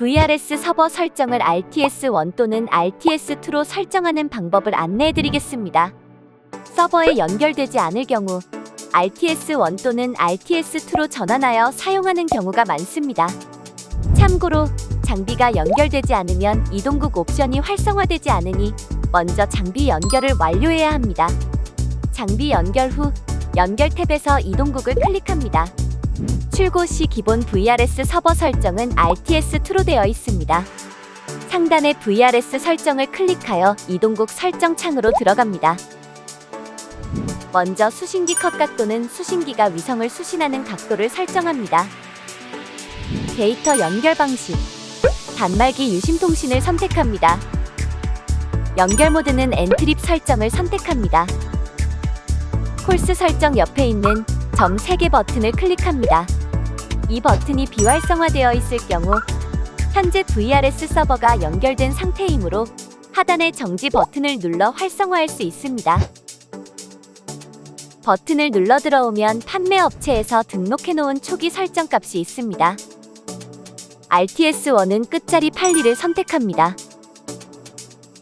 VRS 서버 설정을 RTS1 또는 RTS2로 설정하는 방법을 안내해 드리겠습니다. 서버에 연결되지 않을 경우 RTS1 또는 RTS2로 전환하여 사용하는 경우가 많습니다. 참고로 장비가 연결되지 않으면 이동국 옵션이 활성화되지 않으니 먼저 장비 연결을 완료해야 합니다. 장비 연결 후 연결 탭에서 이동국을 클릭합니다. 출고 시 기본 VRS 서버 설정은 RTS2로 되어 있습니다. 상단의 VRS 설정을 클릭하여 이동국 설정 창으로 들어갑니다. 먼저 수신기 컷 각도는 수신기가 위성을 수신하는 각도를 설정합니다. 데이터 연결 방식 단말기 유심 통신을 선택합니다. 연결 모드는 엔트립 설정을 선택합니다. 콜스 설정 옆에 있는 점 3개 버튼을 클릭합니다. 이 버튼이 비활성화되어 있을 경우 현재 VRS 서버가 연결된 상태이므로 하단의 정지 버튼을 눌러 활성화할 수 있습니다. 버튼을 눌러 들어오면 판매 업체에서 등록해 놓은 초기 설정 값이 있습니다. RTS1은 끝자리 82를 선택합니다.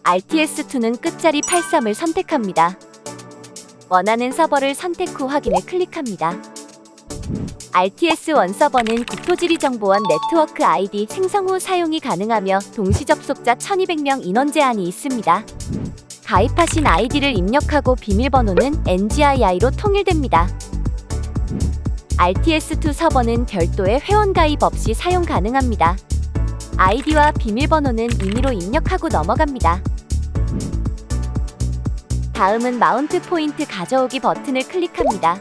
RTS2는 끝자리 83을 선택합니다. 원하는 서버를 선택 후 확인을 클릭합니다. RTS1 서버는 국토지리정보원 네트워크 아이디 생성 후 사용이 가능하며 동시 접속자 1200명 인원 제한이 있습니다. 가입하신 아이디를 입력하고 비밀번호는 NGII로 통일됩니다. RTS2 서버는 별도의 회원 가입 없이 사용 가능합니다. 아이디와 비밀번호는 임의로 입력하고 넘어갑니다. 다음은 마운트 포인트 가져오기 버튼을 클릭합니다.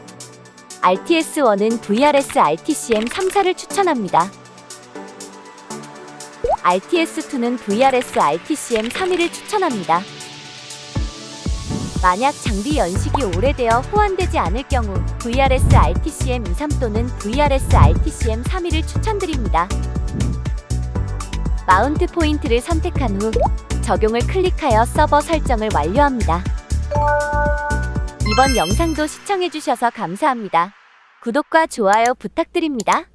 RTS1은 VRS RTCM 3사를 추천합니다. RTS2는 VRS RTCM 3위를 추천합니다. 만약 장비 연식이 오래되어 호환되지 않을 경우 VRS RTCM 23 또는 VRS RTCM 3위를 추천드립니다. 마운트 포인트를 선택한 후 적용을 클릭하여 서버 설정을 완료합니다. 이번 영상도 시청해주셔서 감사합니다. 구독과 좋아요 부탁드립니다.